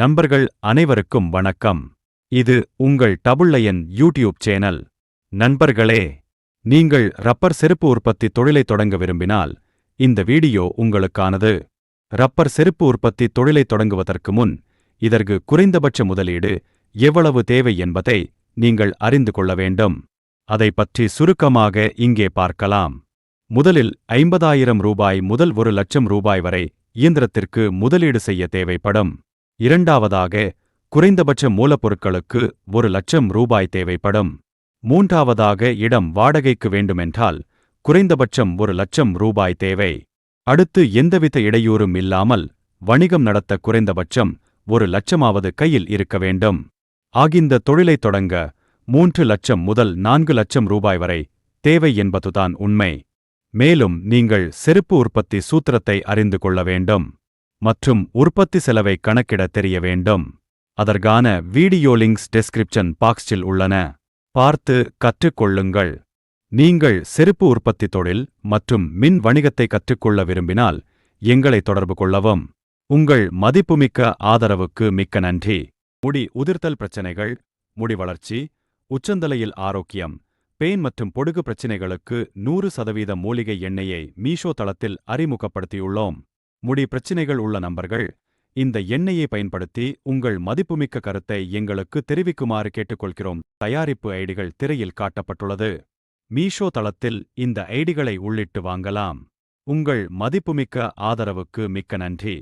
நண்பர்கள் அனைவருக்கும் வணக்கம். இது உங்கள் டபுள்ளையன் யூடியூப் சேனல். நண்பர்களே நீங்கள் ரப்பர் செருப்பு உற்பத்தி தொழிலை தொடங்க விரும்பினால் இந்த வீடியோ உங்களுக்கானது. ரப்பர் செருப்பு உற்பத்தி தொழிலை தொடங்குவதற்கு முன் இதற்கு குறைந்தபட்ச முதலீடு எவ்வளவு தேவை என்பதை நீங்கள் அறிந்து கொள்ள வேண்டும். அதை பற்றி சுருக்கமாக இங்கே பார்க்கலாம். முதலில் ஐம்பதாயிரம் ரூபாய் முதல் ஒரு லட்சம் ரூபாய் வரை இயந்திரத்திற்கு முதலீடு செய்ய தேவைப்படும். இரண்டாவதாக குறைந்தபட்ச மூலப்பொருட்களுக்கு ஒரு லட்சம் ரூபாய் தேவைப்படும். மூன்றாவதாக இடம் வாடகைக்கு வேண்டுமென்றால் குறைந்தபட்சம் ஒரு லட்சம் ரூபாய் தேவை. அடுத்து எந்தவித இடையூறும் இல்லாமல் வணிகம் நடத்த குறைந்தபட்சம் ஒரு லட்சமாவது கையில் இருக்க வேண்டும். ஆகிந்த தொழிலை தொடங்க மூன்று லட்சம் முதல் நான்கு லட்சம் ரூபாய் வரை தேவை என்பதுதான் உண்மை. மேலும் நீங்கள் செருப்பு உற்பத்தி சூத்திரத்தை அறிந்து கொள்ள வேண்டும். மற்றும் உற்பத்தி செலவை கணக்கிட தெரிய வேண்டும். அதற்கான வீடியோ லிங்க்ஸ் டெஸ்கிரிப்ஷன் பாக்ஸில் உள்ளன. பார்த்து கற்றுக்கொள்ளுங்கள். நீங்கள் செருப்பு உற்பத்தி தொழில் மற்றும் மின் வணிகத்தை கற்றுக்கொள்ள விரும்பினால் எங்களை தொடர்பு கொள்ளவும். உங்கள் மதிப்புமிக்க ஆதரவுக்கு மிக்க நன்றி. முடி உதிர்த்தல் பிரச்சனைகள் முடி வளர்ச்சி உச்சந்தலையில் ஆரோக்கியம் பெயின் மற்றும் பொடுகு பிரச்சினைகளுக்கு நூறு சதவீத மூலிகை எண்ணெயை மீஷோ தளத்தில் அறிமுகப்படுத்தியுள்ளோம். முடி பிரச்சினைகள் உள்ள நபர்கள் இந்த எண்ணெயை பயன்படுத்தி உங்கள் மதிப்புமிக்க கருத்தை எங்களுக்கு தெரிவிக்குமாறு கேட்டுக்கொள்கிறோம். தயாரிப்பு ஐடிகள் திரையில் காட்டப்பட்டுள்ளது. மீஷோ தளத்தில் இந்த ஐடிகளை உள்ளிட்டு வாங்கலாம். உங்கள் மதிப்புமிக்க ஆதரவுக்கு மிக்க நன்றி.